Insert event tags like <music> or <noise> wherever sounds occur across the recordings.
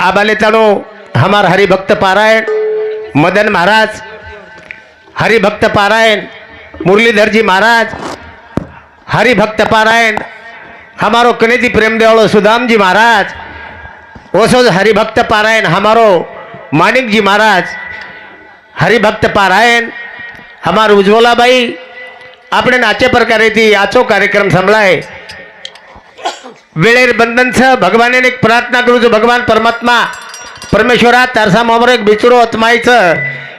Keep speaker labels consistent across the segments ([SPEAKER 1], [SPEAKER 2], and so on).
[SPEAKER 1] आबाले तानो हमार हरिभक्त पारायण मदन महाराज हरिभक्त पारायण मुरलीधर जी महाराज हरिभक्त पारायण हमारो कनेती प्रेम देवड़ो सुदाम जी महाराज ओसो हरिभक्त पारायण हमारो मानिक जी महाराज हरिभक्त पारायण हमार उज्ज्वलाबाई આપણે નાચે પ્રકારેથી આચો કાર્યક્રમ સંભળાય वेळेर बंधनसह भगवाने एक प्रार्थना करू जो भगवान परमात्मा परमेश्वरा तारसा मोहर एक बिचुरो अतमायचं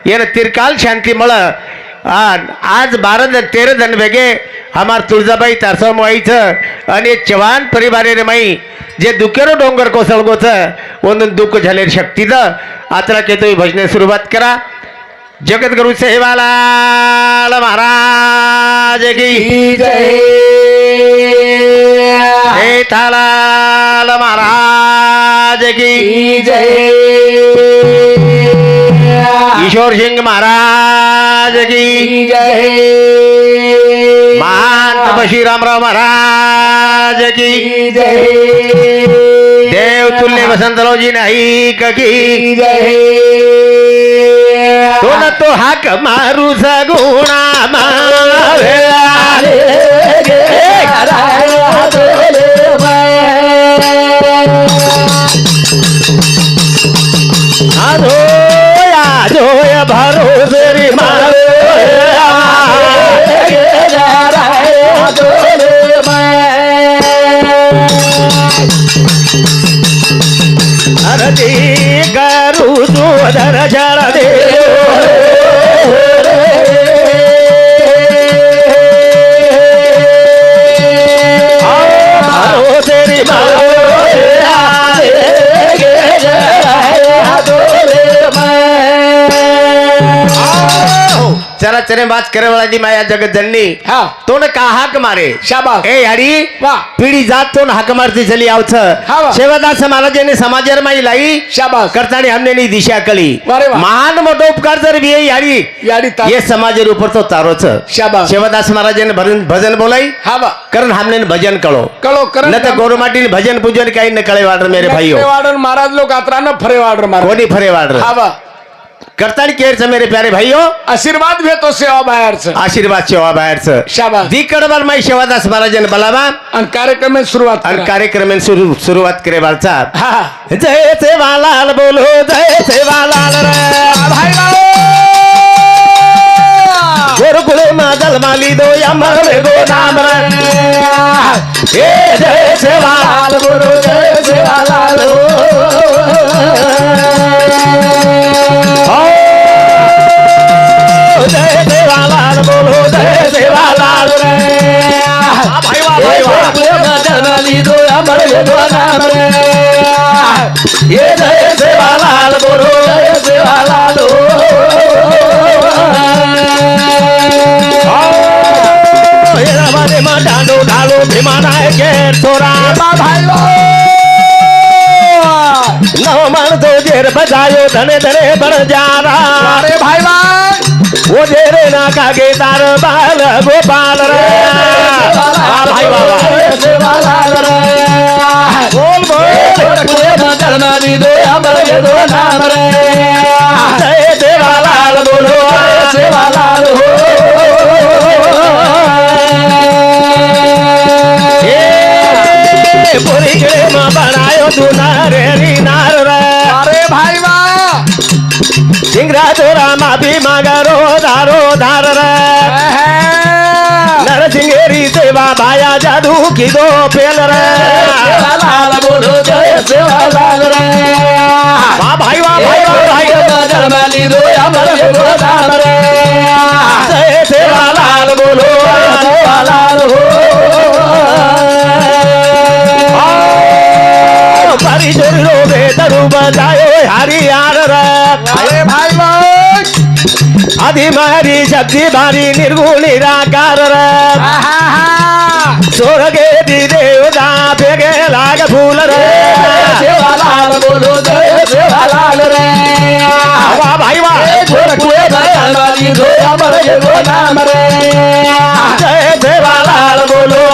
[SPEAKER 1] येणं तिरकाल शांती मळ आज बारा जण तेरा जण वेगे हमार तुळजाबाई तारसा मोईचं आणि चव्हाण परिवारे रे माई जे दुखेरो डोंगर कोसळगोचं म्हणून दुःख झाले शक्तीचं आता केतो भजने सुरुवात करा. जगद्गुरु सेवाला महाराज की जय. हेतालाल महाराज की ईश्वर सिंह महाराज की महान तपशी रामराव महाराज की देव तुल्य वसंतराव जी नाईक की तो न तो हाक मारू सगुणा आजोय आजोय भरोसे रे अरती आश्चर्य बात करवळाची माया जगजननी हा। तोन का हाक मारे? शाबास। ए याडी
[SPEAKER 2] वा।
[SPEAKER 1] पीडी जात तोन हाक मारती चली
[SPEAKER 2] आवच।
[SPEAKER 1] हा महाराज ने महाराजांनी समाजर माई लाई शाबास।
[SPEAKER 2] करतानी हमने
[SPEAKER 1] दिशा कली। वारे वा. महान
[SPEAKER 2] मोठो
[SPEAKER 1] उपकार जर बी याडी याडी
[SPEAKER 2] ता- ये
[SPEAKER 1] समाज ऊपर तो तारोच। शाबास. शेवदास
[SPEAKER 2] महाराजांनी भजन
[SPEAKER 1] भजन बोलाई। हा बा कारण हमने
[SPEAKER 2] भजन
[SPEAKER 1] कळो। कळो करण न तर
[SPEAKER 2] गोरमाटीने भजन
[SPEAKER 1] पूजन काही न कळे
[SPEAKER 2] वाडर मेरे
[SPEAKER 1] भाईओ। वाडर महाराज लोक आत्रानं फरे वाडर महाराज कोणी फरे वाडर? हा
[SPEAKER 2] बा करताल केरच मेरे प्यारे भाईओ आशीर्वाद
[SPEAKER 1] भेटतो सेवा बाहेरच
[SPEAKER 2] आशीर्वाद सेवा
[SPEAKER 1] बाहेरच शाबा दी कडबाल माई सेवा
[SPEAKER 2] दास महाराजन बलावा आणि कार्यक्रम सुरुवात
[SPEAKER 1] आणि कार्यक्रम सुरू सुरुवात करे
[SPEAKER 2] बालचा
[SPEAKER 1] जय सेवालाल बोलो जय सेवालाल रे।
[SPEAKER 2] भाई કાર્યક્રમે શરૂઆત
[SPEAKER 1] અને
[SPEAKER 2] કરા.
[SPEAKER 1] કાર્યક્રમ શરૂઆત કરે વાળતા
[SPEAKER 2] હા
[SPEAKER 1] જય સેવાલાલ બોલો જય સેવાલાલ રે
[SPEAKER 2] ભાઈ બાઓ!
[SPEAKER 1] ગુરુકુળ માં જલમાં લીધો અમર વેગો નામ રે હે જય સેવાલાલ બોલો જય સેવાલાલ रे मा डांडो डालो भीमा नायके थोरा भाईलो नव मन तो जेर बजायो धने धने बण जारा. अरे भाईवा वो जेरे ना कागे
[SPEAKER 2] तार बाल
[SPEAKER 1] गोपाल रे. भाई बाबा बोल बोल. कुए
[SPEAKER 2] ना चरना दी
[SPEAKER 1] दे अमर ये दो नाम रे. जय देवालाल बोलो. सेवालाल हो. पूरी गिड़े में बनायो तू नारे रे। अरे भाई वाह। सिंगरा तोरा माफ़ी मांगरो धारो धार रे। नरसिंहेरी
[SPEAKER 2] सेवा भाया जादू
[SPEAKER 1] की दो पेल रे। लाल बोलो जय सेवा लाल रे। वाह भाई वाह भाई वाह भाई। मदन दो अमर गोदाम रे। जय सेवा लाल बोलो। सेवा लाल हो। हरी जोरी रो दे दरु बजायो
[SPEAKER 2] हरी यार अरे
[SPEAKER 1] भाई लोग। आदि मारी शक्ति बारी निर्गुण
[SPEAKER 2] निराकार
[SPEAKER 1] सोर गे दी देवदा बेगे लाग फूल
[SPEAKER 2] रे। शिवलाल बोलो जय शिवलाल
[SPEAKER 1] रे। वा भाई
[SPEAKER 2] वा। छोर कुए दयालाली जो अमर ये
[SPEAKER 1] गो नाम रे।
[SPEAKER 2] जय शिवलाल बोलो।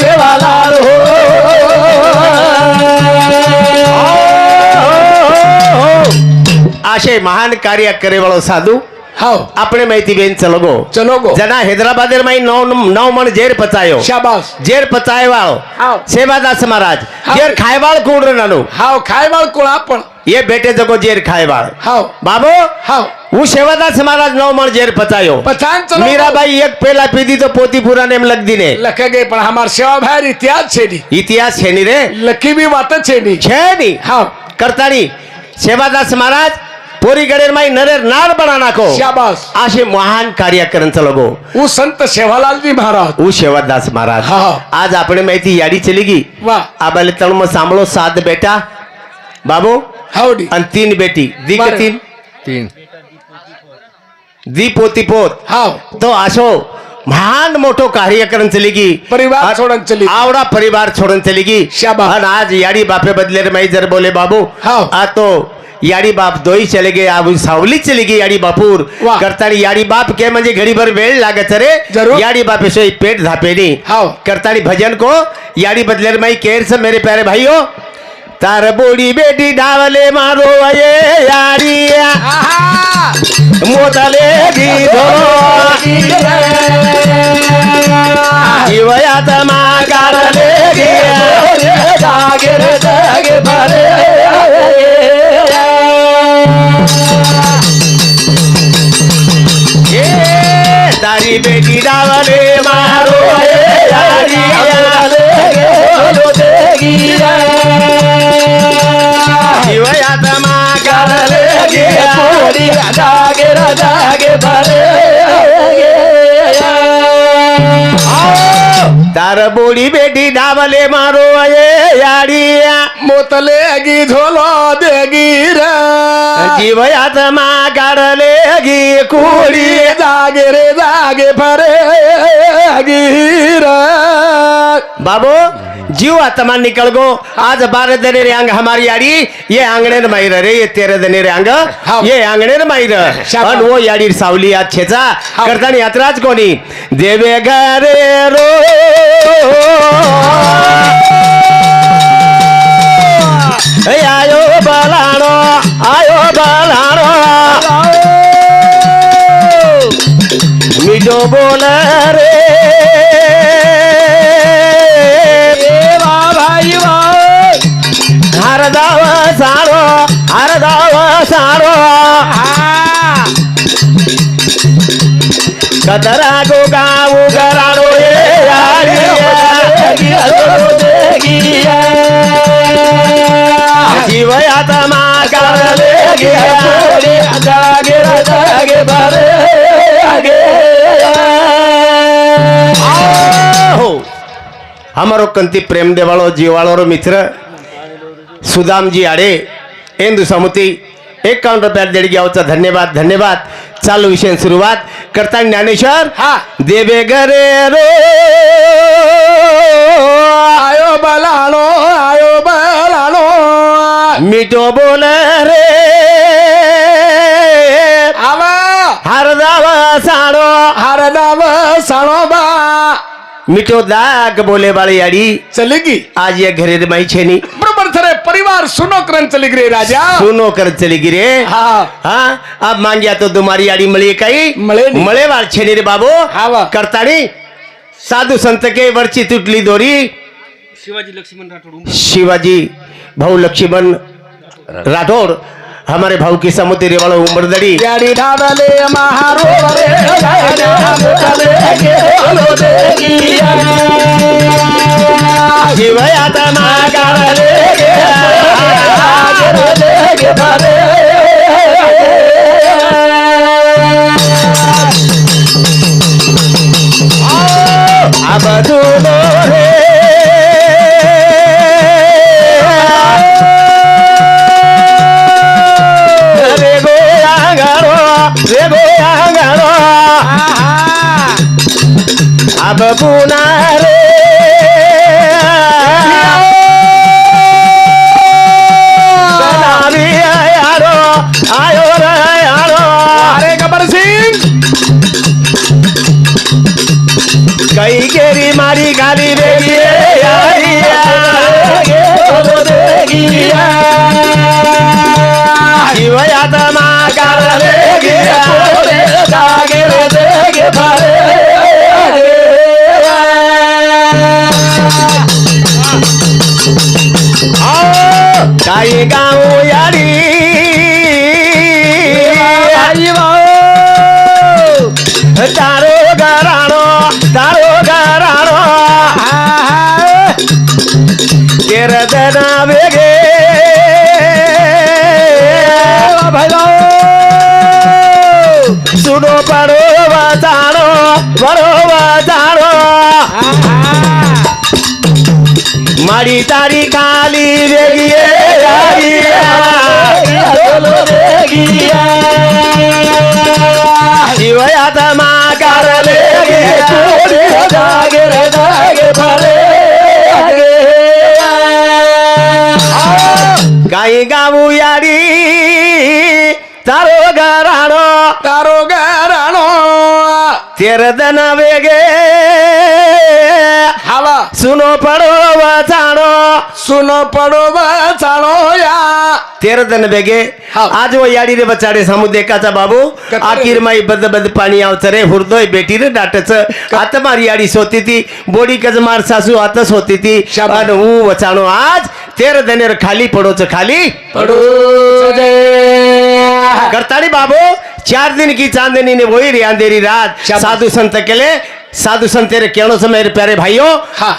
[SPEAKER 2] शिवलाल हो।
[SPEAKER 1] असे महान कार्य करेवाळ साधू हो आपण माहिती बेन
[SPEAKER 2] चलो गो
[SPEAKER 1] चलो गो जना हैदराबाद माई नौ नौ मन
[SPEAKER 2] जेर
[SPEAKER 1] पचायो। शाबाश जेर
[SPEAKER 2] पचाय
[SPEAKER 1] सेवा दास
[SPEAKER 2] महाराज
[SPEAKER 1] जेर खायवाळ कोण नानू
[SPEAKER 2] हाव खायवाळ कोण आपण
[SPEAKER 1] ये बेटे जगो जेर खायवाळ।
[SPEAKER 2] हाव
[SPEAKER 1] बाबो
[SPEAKER 2] हाव
[SPEAKER 1] હું સેવાદાસ મહારાજ નવ મણ ઝેર પચાયો
[SPEAKER 2] પછાણ ચલો
[SPEAKER 1] મીરાબાઈ એક પેલા પીધી તો પોતી પુરાને એમ લખ દીને
[SPEAKER 2] લખે ગઈ પણ અમાર સેવા ભાઈ ઇતિહાસ છે ની
[SPEAKER 1] ઇતિહાસ છે ની રે
[SPEAKER 2] લખી બી વાત જ છે ની
[SPEAKER 1] છે ની
[SPEAKER 2] હાવ
[SPEAKER 1] કરતાની સેવાદાસ મહારાજ પોરી ગળેર માં નરેર નાર બના નાખો
[SPEAKER 2] શાબાશ
[SPEAKER 1] આશે મહાન કાર્ય કરન ચલોગો
[SPEAKER 2] હું સંત સેવાલાલજી મહારાજ
[SPEAKER 1] હું સેવાદાસ મહારાજ
[SPEAKER 2] હા.
[SPEAKER 1] આજ આપણે માહિતી યાડી ચલી ગઈ
[SPEAKER 2] વાહ
[SPEAKER 1] આ બાલે ત્રણમાં સાંભળો સાત બેટા બાબુ
[SPEAKER 2] હાવડી
[SPEAKER 1] અને તીન બેટી દી કે
[SPEAKER 2] બરાબર.
[SPEAKER 1] તીન
[SPEAKER 3] तीन
[SPEAKER 1] દી પોતી પોત
[SPEAKER 2] હાવ
[SPEAKER 1] તો આશો મહાન મોટો કાર્યક્રમ ચલી ગઈ
[SPEAKER 2] પરિવાર
[SPEAKER 1] આ-
[SPEAKER 2] છોડન ચલી ગઈ.
[SPEAKER 1] આવડા પરિવાર છોડન ચલી ગઈ
[SPEAKER 2] શાબાશ.
[SPEAKER 1] અને આજ યાડી બાપે બદલે રે મઈ જર બોલે બાબુ
[SPEAKER 2] હાવ.
[SPEAKER 1] આ તો याडी बाप दोई चले गए अब सावली चली गई याडी बापूर
[SPEAKER 2] वाह.
[SPEAKER 1] करतानी याडी बाप के म्हणजे घडी भर वेळ लागत रे
[SPEAKER 2] जरूर.
[SPEAKER 1] याडी बाप ऐसे पेट धापेनी
[SPEAKER 2] हाव.
[SPEAKER 1] करतानी भजन को याडी बदले रे मई केर से मेरे प्यारे भाइयों तार बोडी बेटी डावले मारो अये याडी मोताले दीधो जीवयात मागारले गे ए, तारी बेटी जागे तार बोली बेटी डाबले मारो आये
[SPEAKER 2] यारिया मोतले गी झोलो देगी
[SPEAKER 1] रे जीवयात मागाडले
[SPEAKER 2] गी
[SPEAKER 1] कुडी
[SPEAKER 2] जागे रे जागे भरे गी
[SPEAKER 1] बाबू जीव आत्मा निकल गो आज बारह दने रे अंग हमारी याडी ये आंगणे न माईर रे ये तेरह दने रे अंग.
[SPEAKER 2] हाव.
[SPEAKER 1] ये आंगणे
[SPEAKER 2] शाबास.
[SPEAKER 1] अन वो याडी सावली आज छेचा. करतानी यात्राच कोणी? देवे घरे रो. आयो बलाणो आयो बलाणो. मीठो बोल रे. भाई हरदाव सारो हरदाव सारो. कतरा गो गाव गराडो ए जीवयात मागारले गे
[SPEAKER 2] जागे
[SPEAKER 1] हो. અમારો કંતિ પ્રેમ દેવાળો જીવાળો મિત્ર आडे આડે ಎಂದು एक काउंटर रुपयाला देड घ्यावचा धन्यवाद धन्यवाद। चालू विषय सुरुवात करता ज्ञानेश्वर।
[SPEAKER 2] हा।
[SPEAKER 1] देवे गरे रे
[SPEAKER 2] आयो बलानो आयो बलानो
[SPEAKER 1] मिठो बोल रे।
[SPEAKER 2] आवा।
[SPEAKER 1] हरदावा साडो
[SPEAKER 2] हरदावा साडो बा।
[SPEAKER 1] मिठो दाग बोले बाळी याडी
[SPEAKER 2] चली गी
[SPEAKER 1] आज या घरे माई छेनी।
[SPEAKER 2] बरोबर परिवार सुनो करन चली गी रे राजा।
[SPEAKER 1] सुनो कर चली गिरे।
[SPEAKER 2] हा।
[SPEAKER 1] हा अब मांग्या तो तुम्हारी आडी मळी काही
[SPEAKER 2] मळे नाही.
[SPEAKER 1] मळे वाळ छेनी रे बाबू।
[SPEAKER 2] हा वा.
[SPEAKER 1] करतानी साधू संत के वरची तुटली दोरी। शिवाजी भाऊ लक्ष्मण राठौर हमारे भाऊ की समुद्री वाला उम्र
[SPEAKER 2] दड़ी अब महारो रे रे
[SPEAKER 1] गोयांगारो अब
[SPEAKER 2] देगे भरे
[SPEAKER 1] काही गाव याडी
[SPEAKER 2] आई भाऊ
[SPEAKER 1] तारो गराणो तारो गराणो तेरदना वेगे माडी तारी खाली वेगी शिवयात माकार
[SPEAKER 2] जागे रे जागे भरे
[SPEAKER 1] काही गाऊ याडी तारो गराणो
[SPEAKER 2] तारो गाराणो
[SPEAKER 1] तेरदन वेगे
[SPEAKER 2] हवा
[SPEAKER 1] सुनो पडो जाणो
[SPEAKER 2] सुन पडो चालो या
[SPEAKER 1] तेरदन बेगे
[SPEAKER 2] हा.
[SPEAKER 1] आज वो याडी रे बचाडे सामुदेकाचा बाबू. आखिर माई बद बद पाणी आवचं रे हुरदोय बेटी रे डाटच आता मारी याडी सोती ती बोडी कज मार सासू आतच होती ती. अन ऊ वचाणो आज तेर दनेर खाली पडोच खाली
[SPEAKER 2] पडो दे
[SPEAKER 1] करताड़ी बाबू चार दिन की चांदनी ने वही रे अंधेरी रात। साधु संत के लिए साधु संत तेरे कहने से मेरे प्यारे भाइयों
[SPEAKER 2] हा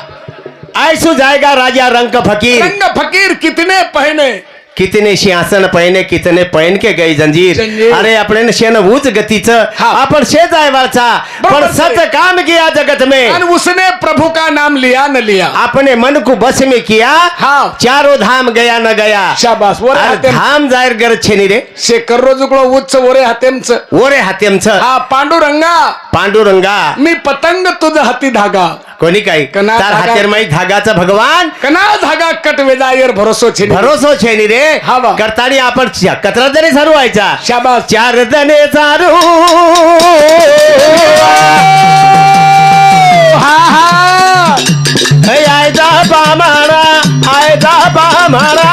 [SPEAKER 1] ऐसो जाएगा राजा रंग फकीर।
[SPEAKER 2] रंग फकीर कितने पहने?
[SPEAKER 1] कितने सिंहासन पहने कितने पहन के गई जंजीर. अरे अपने शेन ऊंच गतीचं. आपण शे जायवाचा पण सच. काम किया जगत में।
[SPEAKER 2] उसने प्रभु का नाम लिया न लिया।
[SPEAKER 1] अपने मन को बस में किया।
[SPEAKER 2] हाँ.
[SPEAKER 1] चारों धाम गया न गया।
[SPEAKER 2] शाबास वर हातेम
[SPEAKER 1] धाम जायर गरज छे रे।
[SPEAKER 2] शेकर रोजुकडं उच्च वरे हातेमच
[SPEAKER 1] ओरे हातेमच
[SPEAKER 2] हा पांडुरंगा।
[SPEAKER 1] पांडुरंगा।
[SPEAKER 2] मी पतंग तुझ हाती धागा।
[SPEAKER 1] कोणी काही?
[SPEAKER 2] कना
[SPEAKER 1] तार
[SPEAKER 2] धागा-
[SPEAKER 1] हातेर माई धागाचा भगवान?
[SPEAKER 2] कना धागा कट वेदायर भरोसो छे
[SPEAKER 1] भरोसो छे नी रे
[SPEAKER 2] हा बा.
[SPEAKER 1] करतानी आपण च्या- कचरा तरी सारू व्हायचा
[SPEAKER 2] शाबास.
[SPEAKER 1] चार दने सारू.
[SPEAKER 2] हा हा.
[SPEAKER 1] हे आयचा पामारा आयचा पामारा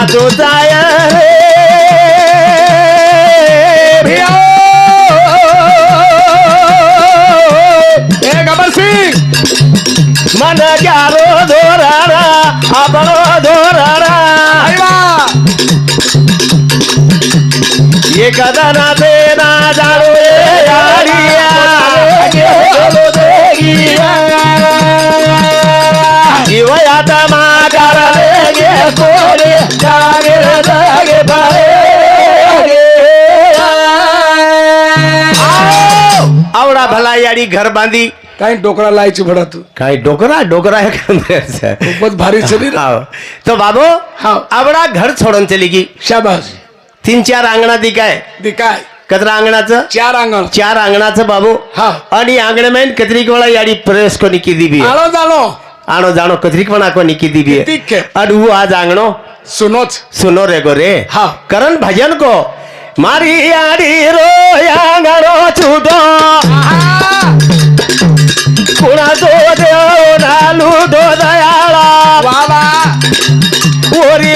[SPEAKER 1] आतो जाय रे. मन ग्यारो धोरारा आपणो धोरारा
[SPEAKER 2] आईवा
[SPEAKER 1] एखादा ते ना जाणू रे याडिया जीवयात मागार गे कोरे जागे रे जागे
[SPEAKER 2] काही डोकरा लायची भडा तू?
[SPEAKER 1] काय डोकरा? डोकरा है का
[SPEAKER 2] खूपच भारी चली.
[SPEAKER 1] हाँ। तो बाबू
[SPEAKER 2] हाँ।
[SPEAKER 1] आवडा घर छोडून चली गी
[SPEAKER 2] शाबास
[SPEAKER 1] तीन चार अंगणा दी काय
[SPEAKER 2] दी काय?
[SPEAKER 1] कचरा अंगणाचं?
[SPEAKER 2] चार अंगण.
[SPEAKER 1] चार अंगणाचं बाबू.
[SPEAKER 2] हा.
[SPEAKER 1] आणि आंगणमेन कतरीक वाला याडी प्रवेश कोणी किदी बी
[SPEAKER 2] आलो जाणो.
[SPEAKER 1] आणो जाणो कतरीक पण कोणी किदी बी
[SPEAKER 2] है?
[SPEAKER 1] आणि वो आज आंगणो.
[SPEAKER 2] सुनोच.
[SPEAKER 1] सुनो रे गो रे.
[SPEAKER 2] हा.
[SPEAKER 1] करण भजन को. मारी याडी रो आंगणो छूटो. कुणाचो देव नालू दो दयाळा
[SPEAKER 2] वावा
[SPEAKER 1] ओरी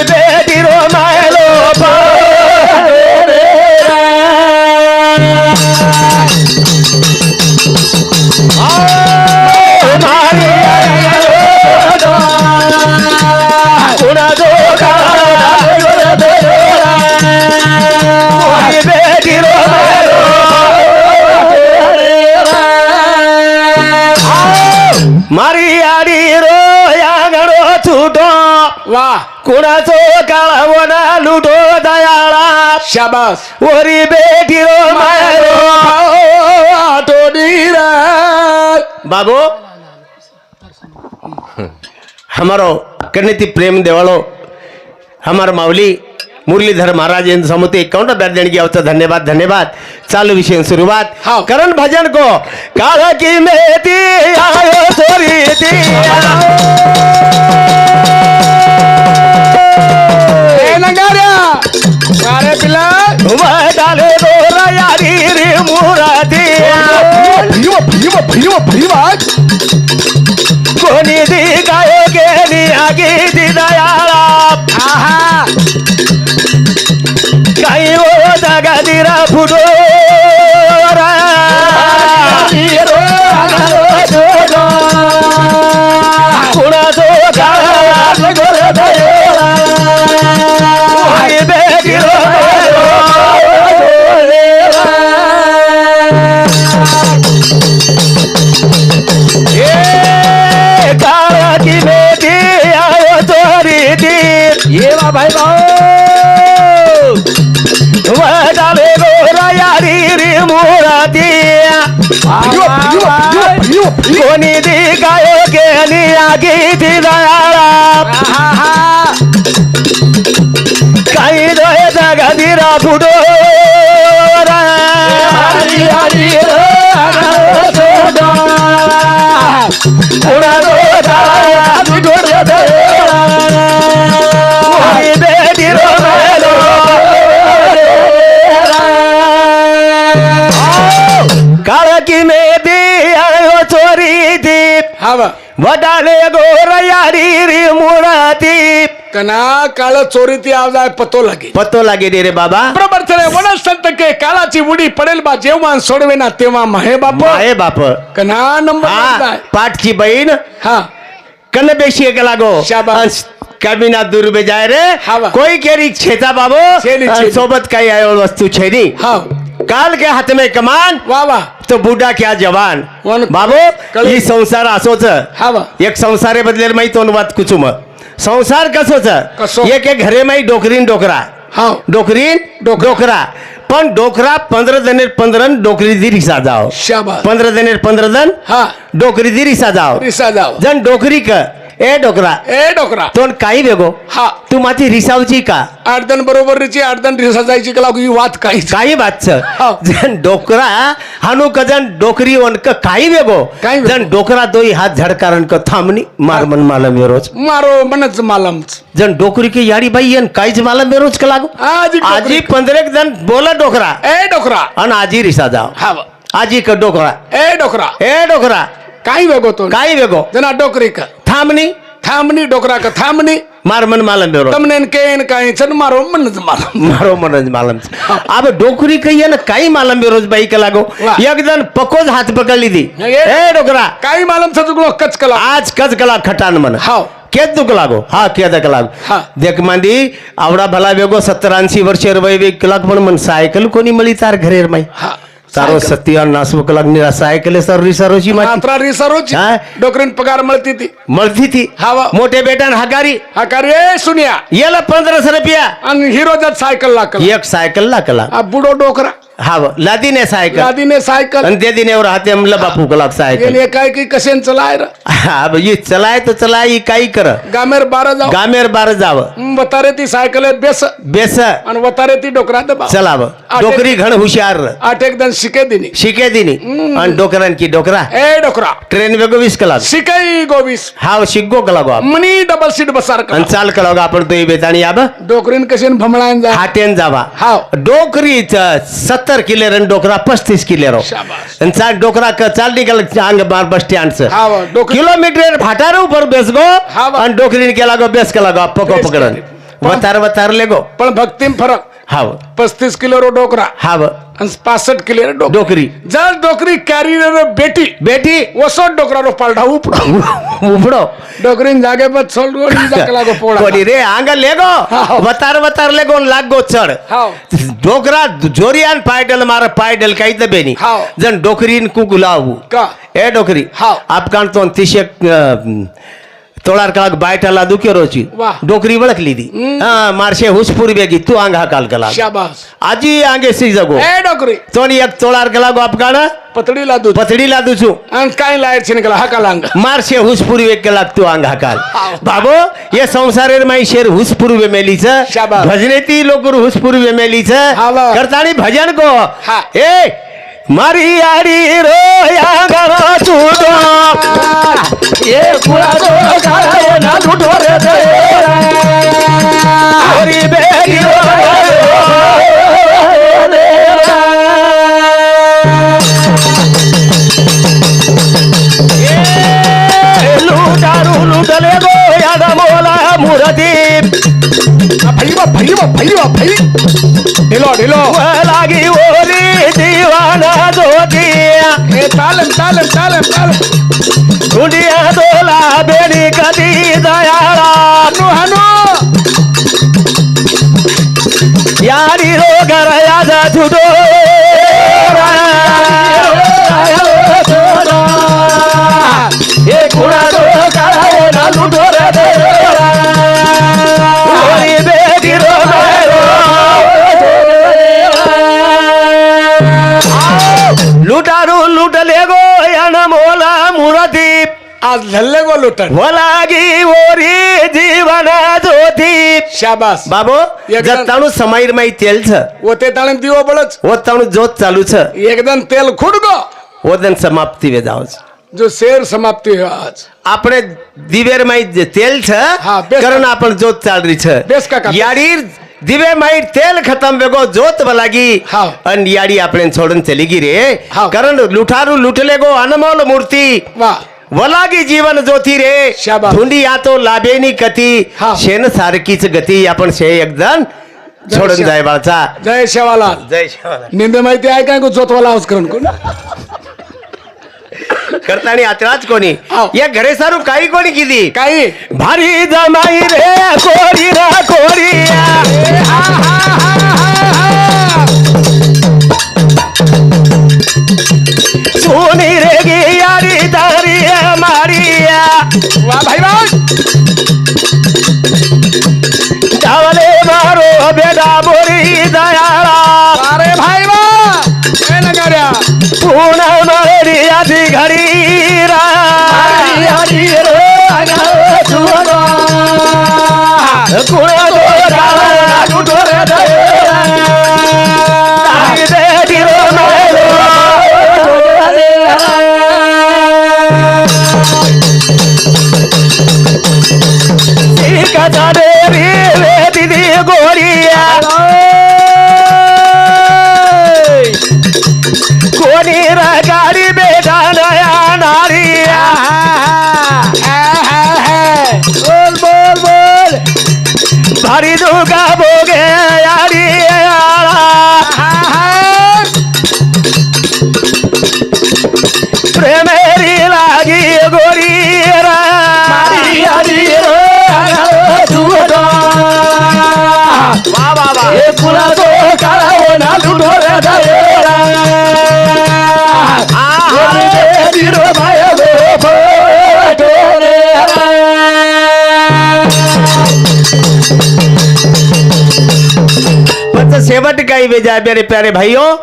[SPEAKER 2] कुणाचो
[SPEAKER 1] काळा वना लुटो दयाळा?
[SPEAKER 2] शाबास.
[SPEAKER 1] वरी बेटी रो मायरो
[SPEAKER 2] आटो
[SPEAKER 1] नीरा. बाबो? हमारो करणीति प्रेम देवाळो हमार माऊली मुरलीधर महाराज यांच्या समुते कौन दर देने धन्यवाद धन्यवाद. चालू विषय सुरुवात.
[SPEAKER 2] हा
[SPEAKER 1] करण भजन को काळा की मेती आयो चोरी
[SPEAKER 2] अरे पिला
[SPEAKER 1] वडाले दोरा यारी रे
[SPEAKER 2] भैया भैया
[SPEAKER 1] कोणी दी गायो गेली आगी दी दयाळा काही
[SPEAKER 2] भाई भाऊ!
[SPEAKER 1] वडाले गोरा यारी री मुराती कोणी दी गायो केली आगी ती वडाले गोर यारी री मुराती
[SPEAKER 2] कना काळ चोरी ती आवाज पतो लागे
[SPEAKER 1] पतो लागे रे बाबा
[SPEAKER 2] बरोबर चले संत के काळाची उडी पडेल बा जेव्हा सोडवे ना तेव्हा माहे बाप
[SPEAKER 1] आहे बाप
[SPEAKER 2] कना नंबर.
[SPEAKER 1] पाठची बहीण
[SPEAKER 2] हा
[SPEAKER 1] कन्नबेशी एक लागो
[SPEAKER 2] शाबास.
[SPEAKER 1] कमीना दुर्बे जाय रे।
[SPEAKER 2] हा। वा.
[SPEAKER 1] कोई केरी छेचा बाबो
[SPEAKER 2] छेनी.
[SPEAKER 1] सोबत काही आयो वस्तु छेनी?
[SPEAKER 2] हा।
[SPEAKER 1] काल के हाथ में कमान
[SPEAKER 2] वा वा
[SPEAKER 1] तो बुड्ढा क्या जवान?
[SPEAKER 2] वन-
[SPEAKER 1] बाबो
[SPEAKER 2] कळलं.
[SPEAKER 1] ही संसार असोच
[SPEAKER 2] हा वा
[SPEAKER 1] एक संसारे बदलेल माही तोन वात कुचुम संसार कसोच
[SPEAKER 2] कसो?
[SPEAKER 1] एक एक घरे माही डोकरीन डोकरा।
[SPEAKER 2] हा।
[SPEAKER 1] डोकरीन डोकरा। पण डोकरा पंधरा जणेर पंधरा डोकरी दी रिसा जाओ
[SPEAKER 2] शाबास
[SPEAKER 1] पंधरा जणेर पंधरा जण
[SPEAKER 2] हा।
[SPEAKER 1] डोकरी दी रिसा जाओ
[SPEAKER 2] रिसा जाव
[SPEAKER 1] जण डोकरी क ए डोकरा.
[SPEAKER 2] ए डोकरा.
[SPEAKER 1] तोंड काही वेगो.
[SPEAKER 2] हा.
[SPEAKER 1] तू माती रिसावची का?
[SPEAKER 2] अर्धन बरोबरीची अर्धन रिसा जायची का लागू ही वात काही.
[SPEAKER 1] काही
[SPEAKER 2] हो.
[SPEAKER 1] जण डोकरा हानू क जण डोकरी वन क काही वेगो.
[SPEAKER 2] काही वेगो.
[SPEAKER 1] जण डोकरा दोई हात झडकारण क थांबणी मार मन माला मेरोज
[SPEAKER 2] मारो मनच मालमच.
[SPEAKER 1] जण डोकरी के याडी बाई येन काहीच मला मेरोज का लागो?
[SPEAKER 2] आजी डोकरी.
[SPEAKER 1] आजी पंधरेक जण बोला डोकरा.
[SPEAKER 2] ए डोकरा.
[SPEAKER 1] आणि आजी रिसा जाव.
[SPEAKER 2] हा.
[SPEAKER 1] आजी क डोकरा.
[SPEAKER 2] ए डोकरा.
[SPEAKER 1] ए डोकरा.
[SPEAKER 2] काही वेगो तो
[SPEAKER 1] काही वेगो.
[SPEAKER 2] जना डोकरी का.
[SPEAKER 1] થામની
[SPEAKER 2] થામની ડોકરા કે થામની
[SPEAKER 1] માર મન માલમ બેરો
[SPEAKER 2] તમને કે એને કાંઈ છે મારો મન જ માલમ
[SPEAKER 1] મારો મન જ માલમ છે હવે ડોકરી કહીએ ને કાંઈ માલમ બેરો જ
[SPEAKER 2] બાઈક
[SPEAKER 1] લાગો એકદમ પકો જ હાથ પકડી
[SPEAKER 2] લીધી
[SPEAKER 1] એ ડોકરા
[SPEAKER 2] કાંઈ માલમ છે તુકલો કચ કલા
[SPEAKER 1] આજ કચ કલા ખટાન મન
[SPEAKER 2] હાવ
[SPEAKER 1] કેદ દુઃખ લાગો હા કેદ કલાક દેખ માંદી આવડા ભલા વેગો સત્તર વર્ષે વૈવે કલાક પણ મને સાયકલ કોની
[SPEAKER 2] મળી
[SPEAKER 1] તાર ઘરે માય હા सर्व सत्य नासमुख लागणे असं
[SPEAKER 2] ऐकले सर्व
[SPEAKER 1] सर्वची
[SPEAKER 2] मात्रा रे डोकरीन पगार
[SPEAKER 1] मळती ती.
[SPEAKER 2] मळती ती.
[SPEAKER 1] हवा. मोठे बेटा
[SPEAKER 2] हकारी. हकारी का सुनिया.
[SPEAKER 1] याला पंधराशे रुपया.
[SPEAKER 2] आणि हिरोजात सायकल लागला
[SPEAKER 1] एक सायकल लाकला.
[SPEAKER 2] हा बुडो डोकरा.
[SPEAKER 1] हा लादीने सायकल.
[SPEAKER 2] लादीने सायकल.
[SPEAKER 1] आणि ते दिनेवर हाते लबा फुकलात सायकल.
[SPEAKER 2] ये काय की कशेन
[SPEAKER 1] चलाय रे? ये चलाय तर चला ये काही कर.
[SPEAKER 2] गामेर बारा जाव.
[SPEAKER 1] गामेर बार जाव.
[SPEAKER 2] वतारे ती सायकल आहे
[SPEAKER 1] बेस.
[SPEAKER 2] बेस. आणि वतारे ती डोकरा
[SPEAKER 1] चलाव डोकरी घण हुशार
[SPEAKER 2] आठ एक दन शिके दिनी.
[SPEAKER 1] शिके दिनी. आणि की डोकरा.
[SPEAKER 2] ए डोकरा.
[SPEAKER 1] ट्रेन वेगो गोवीस कला.
[SPEAKER 2] शिकाई गोवीस.
[SPEAKER 1] हा शिको कला गो
[SPEAKER 2] मनी डबल सीट बसार
[SPEAKER 1] आणि चाल कला गो आपण तो बेताणी याब
[SPEAKER 2] डोकरीन कशेन भमळायन जा.
[SPEAKER 1] हातेन जावा.
[SPEAKER 2] हाव.
[SPEAKER 1] डोकरीच सत सत्तर किले रन डोकरा पस्तीस किले रो. इंसान डोकरा चाल निकल आंग बार बस
[SPEAKER 2] आंसर
[SPEAKER 1] किलोमीटर फाटार
[SPEAKER 2] बेस
[SPEAKER 1] गो और डोकरी
[SPEAKER 2] निकला गो बेस
[SPEAKER 1] कला
[SPEAKER 2] गो पको पकडन वतार
[SPEAKER 1] वतार
[SPEAKER 2] ले गो. पण भक्तीम फरक.
[SPEAKER 1] हाव.
[SPEAKER 2] पस्तीस किलो डोकरा. हाव.
[SPEAKER 1] आणि
[SPEAKER 2] पासष्ट किलो रो डोकरी. जर
[SPEAKER 1] डोकरी
[SPEAKER 2] कॅरी बेटी. बेटी. वसो डोकरा रो पालढा <laughs> उपडो.
[SPEAKER 1] उपडो. डोकरी जागे बस
[SPEAKER 2] सोल
[SPEAKER 1] लागो रे आंग लेगो. वतार वतार
[SPEAKER 2] लेगो
[SPEAKER 1] लागो चढ. डोकरा जोरियान पायडल मार पायडल काही
[SPEAKER 2] बेनी.
[SPEAKER 1] जण डोकरीन कुकू लावू.
[SPEAKER 2] का?
[SPEAKER 1] ए डोकरी
[SPEAKER 2] हाव.
[SPEAKER 1] आपकान तो तिशेक તોળાર કલાક બાયટાલા દુકેરો છી
[SPEAKER 2] વાહ.
[SPEAKER 1] ડોકરી વળખ લીધી હા મારશે હુસપુર બેગી તું આંગ હાકાલ કલાક
[SPEAKER 2] શાબાશ
[SPEAKER 1] આજી આંગે સી જગો
[SPEAKER 2] એ ડોકરી
[SPEAKER 1] તોની એક તોળાર કલાક આપકાણ
[SPEAKER 2] પતડી લાદુ
[SPEAKER 1] પથડી લાદું છું
[SPEAKER 2] અને કાંઈ લાયર છે ને કલા હાકા લાંગ
[SPEAKER 1] મારશે હુસપુર એક કલાક તું આંગ હાકાલ
[SPEAKER 2] હાવ.
[SPEAKER 1] બાબો એ સંસારેર માં શેર હુસપુર વેમેલી છે
[SPEAKER 2] શાબાશ.
[SPEAKER 1] ભજનેતી લોકો હુસપુર વેમેલી છે
[SPEAKER 2] હાવ.
[SPEAKER 1] કરતાણી ભજન કો
[SPEAKER 2] હા.
[SPEAKER 1] એ
[SPEAKER 2] మరి అడిరో యాగరో చూడో.
[SPEAKER 1] ఏ కులదో కారణ చుటోరే హరి బేగిరో లూటారు भैव
[SPEAKER 2] भैव भैव भै ढिलो ढिलो
[SPEAKER 1] लागी ओरी दीवाना जोतिया
[SPEAKER 2] हे तालम तालम तालम तालम
[SPEAKER 1] दुनिया दोला बेडी कधी दयाळा
[SPEAKER 2] नुहनो
[SPEAKER 1] यारी रो घर यादा झुदो
[SPEAKER 2] हे कुणा दो काय ना
[SPEAKER 1] लुटारू लुटले गो यान मोला मुरती
[SPEAKER 2] आज झल्ले गो लुटन
[SPEAKER 1] વલાગી ઓરી જીવન જોતી
[SPEAKER 2] शाबास
[SPEAKER 1] બાબો
[SPEAKER 2] એકદમ.
[SPEAKER 1] જતાણું સમાઈરમાં તેલ છે
[SPEAKER 2] ઓતે તાણે દીવો બળચ
[SPEAKER 1] ઓતાણું જોત ચાલુ છે
[SPEAKER 2] એકદમ તેલ ખુડગો
[SPEAKER 1] ઓદન સમાપ્તિ વેદાવ છે
[SPEAKER 2] જો શેર સમાપ્તિ હોય આજ
[SPEAKER 1] આપણે દિવેરમાં જે તેલ છે
[SPEAKER 2] હા, બેસ
[SPEAKER 1] કરણ આપણ જોત ચાલરી છે
[SPEAKER 2] બેસ કાકા, બેસ.
[SPEAKER 1] दिवे
[SPEAKER 2] माई
[SPEAKER 1] तेल खतम बेगो जोत बलागी। अन याडी
[SPEAKER 2] आपण
[SPEAKER 1] छोडन चली गी रे कारण लुठारू
[SPEAKER 2] लुटले
[SPEAKER 1] गो अनमोल मूर्ती। वलागी
[SPEAKER 2] जीवन
[SPEAKER 1] ज्योती रे। धुंडी आतो लाभेनी
[SPEAKER 2] कती।
[SPEAKER 1] शेन सारखीच गती आपण शे एकदम छोड़न जाय बाळचा।
[SPEAKER 2] जय शेवाला
[SPEAKER 1] जय शेवाला
[SPEAKER 2] निंदे माहिती आहे काय जोतवाला आवाज करून कोण?
[SPEAKER 1] करतानी आत्राच कोणी. या घरे सारू काही कोणी किती
[SPEAKER 2] काही.
[SPEAKER 1] भारी जमाई रे कोरी ना कोरी सोनी रे गी यारी तारी मारिया.
[SPEAKER 2] वा भाई वा
[SPEAKER 1] चावले मारो बेटा बोरी दयाळा.
[SPEAKER 2] अरे भाई वा.
[SPEAKER 1] पुन्हा मारी आधी घरी रा. कुणा दोरा कुठो रे. दिदी गोरिया भारी दुर्गा भोगे यारी आळा प्रेमेरी लागी गोरी रा वा वा वा પણ છેવટ કઈ વેજાય બેરે પ્યારે ભાઈઓ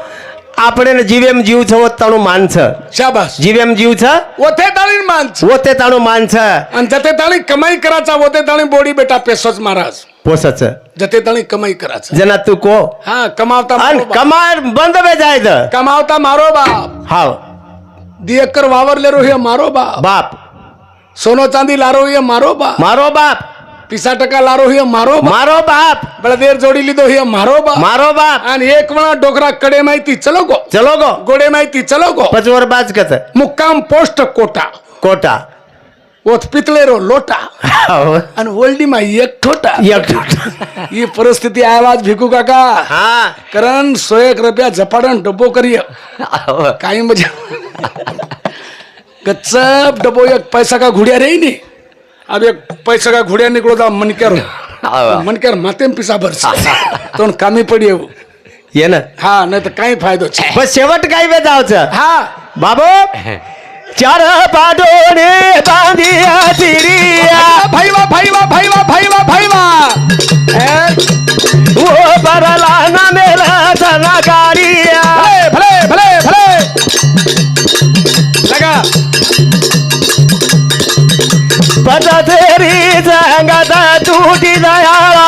[SPEAKER 1] આપણે જીવે એમ જીવ છે તાણું માન છે.
[SPEAKER 2] શાબાશ.
[SPEAKER 1] જીવે એમ જીવ છે?
[SPEAKER 2] ઓથે તાણી માન
[SPEAKER 1] છે. ઓથે તાણું માન છે.
[SPEAKER 2] અને જતે તાણી કમાઈ કરાચા ઓથે તાણી બોડી બેટા પેસો જ
[SPEAKER 1] મહારાજ. પોસત છે.
[SPEAKER 2] જતે તાણી કમાઈ કરાચા
[SPEAKER 1] જેના તું કો
[SPEAKER 2] હા કમાવતા
[SPEAKER 1] અને કમાય બંધ બે જાય
[SPEAKER 2] છે. કમાવતા મારો
[SPEAKER 1] બાપ.
[SPEAKER 2] હા દિયકર વાવર લેરો હે મારો બાપ.
[SPEAKER 1] બાપ.
[SPEAKER 2] સોનો ચાંદી લારો એ મારો બાપ.
[SPEAKER 1] મારો બાપ.
[SPEAKER 2] तिसा टका लारो हि मारो
[SPEAKER 1] मारो बाप।
[SPEAKER 2] देर जोडी लिदो हि मारो बाप।
[SPEAKER 1] मारो बाप।
[SPEAKER 2] आणि एक वळा डोकरा कडे माहिती चलो गो।
[SPEAKER 1] चलो गो।
[SPEAKER 2] गोडे माहिती चलो गो।
[SPEAKER 1] पचवर बाज कत।
[SPEAKER 2] मुक्काम पोस्ट कोटा।
[SPEAKER 1] कोटा।
[SPEAKER 2] ओत पितळे रो लोटा। आणि ओल्डी माय एक छोटा
[SPEAKER 1] एक छोटा
[SPEAKER 2] ही <laughs> परिस्थिती आहे भिकू काका। कारण सो एक रुपया झपाडण डब्बो
[SPEAKER 1] करी
[SPEAKER 2] काही मजा <laughs> कच्चप डबो एक पैसा का घुड्या रे नाही। अबे पैसा का घुड़िया निकलो था मन
[SPEAKER 1] कर।
[SPEAKER 2] मन कर माते में पिसा भरसा तो उन कामी पड़ी है वो।
[SPEAKER 1] ये ना?
[SPEAKER 2] हाँ नहीं तो कहीं फायदो
[SPEAKER 1] बस शेवट कहीं बेताव
[SPEAKER 2] हाँ।
[SPEAKER 1] बाबू चार पादों ने बांधिया
[SPEAKER 2] तिरिया भैवा भैवा भैवा भैवा भैवा
[SPEAKER 1] वो परलाना मेरा तना गाड़िया।
[SPEAKER 2] भले भले भले। लगा।
[SPEAKER 1] तरी जंगात तुटी दयाळा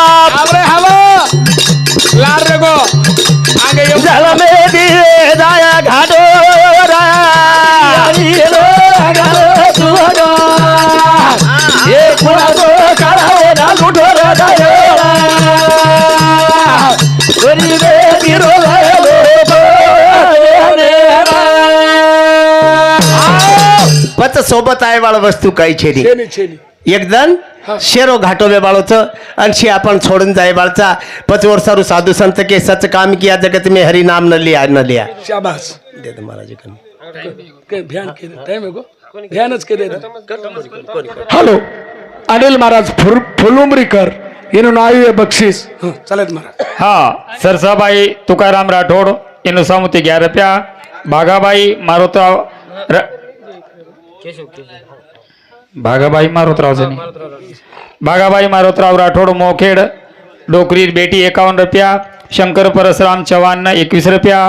[SPEAKER 1] मत सोबत आहे बाळ वस्तू काही
[SPEAKER 2] छेनी.
[SPEAKER 1] एकदम शेरो घाटो बे बाळोच अंशी आपण सोडून जाय बाळचा. पच वर्षारू साधू संत के सच काम किया जगत में हरी नाम न लिया न लिया. महाराज
[SPEAKER 2] हॅलो अनिल महाराज फुलुमरीकर
[SPEAKER 3] इनु नायू बक्षीस. चालेल हा सरसाबाई तुकाराम राठोड इनु सामुती ग्यारप्या भागाबाई मारुता केशव मारोतराव जनी भागाबाई मारोतराव राठोड मोखेड डोकरी बेटी एकावन्न रुपया शंकर परसराम चव्हाण एकवीस रुपया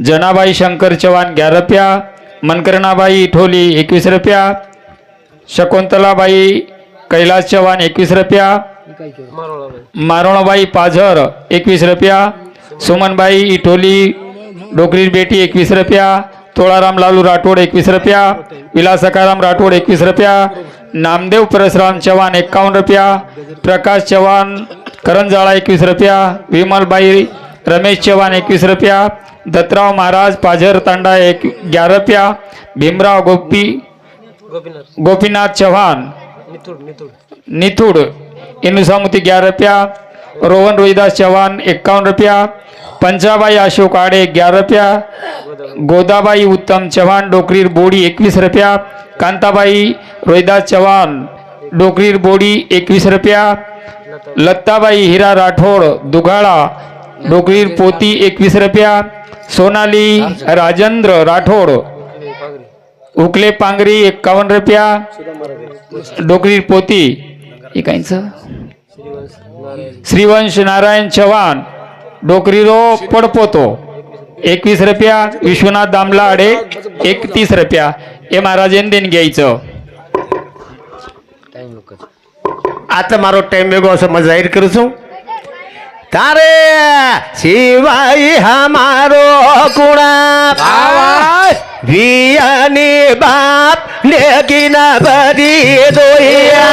[SPEAKER 3] जनाबाई शंकर चव्हाण ग्यारह रुपया मनकरणाबाई ठोली एकवीस रुपया शकुंतलाबाई कैलास चव्हाण एकवीस रुपया मारोणाबाई पाझर एकवीस रुपया सुमनबाई इठोली डोकरी बेटी एकवीस रुपया तोळाराम लालू राठोड एकवीस रुपया. विला सकाराम राठोड एकवीस रुपया. नामदेव परशुराम चव्हाण एक्कावन्न रुपया. प्रकाश चव्हाण करंजाळा एकवीस रुपया. विमलबाई रमेश चव्हाण एकवीस रुपया. दत्तराव महाराज पाझर तांडा एक ग्यारह रुपया. भीमराव गोपी गोपीनाथ चव्हाण. नितूड निथुड इनुसामुती ग्यारह रुपया. रोहन रोहिदास चौहान इक्यावन रुपया. पंजाबाई अशोक आड़े ग्यारह रुपया. गोदाबाई उत्तम चौहान डोकरीर बोड़ी एकवीस रुपया. कांताबाई रोहिदास चौहान डोकरीर बोड़ी एकवीस रुपया. लत्ताबाई हिरा राठोड दुगाड़ा डोकरीर पोती एकवीस रुपया. सोनाली राजेंद्र राठोड उकले पांगरी एकावन्न रुपया. डोकरीर पोती. एकांचं श्रीवंश नारायण चव्हाण डोकरी रो पडपोतो. एकवीस रुपया विश्वनाथ दामला अडे एकतीस रुपया. हे महाराजेन देण घ्यायचं.
[SPEAKER 1] आता मारो टाइम वेगळं असं मग जाहीर करूच तारे शिवाई हा मारो कुणा? वियाने बाप लेगिना बरी दोया.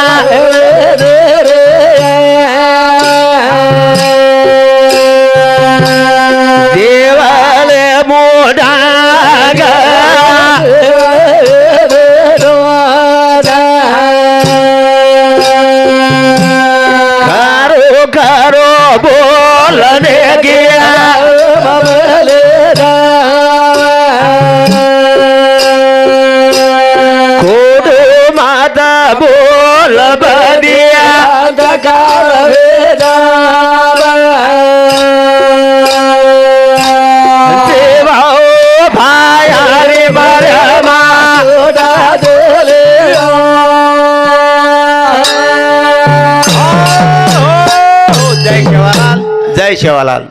[SPEAKER 1] जय शेवालाल.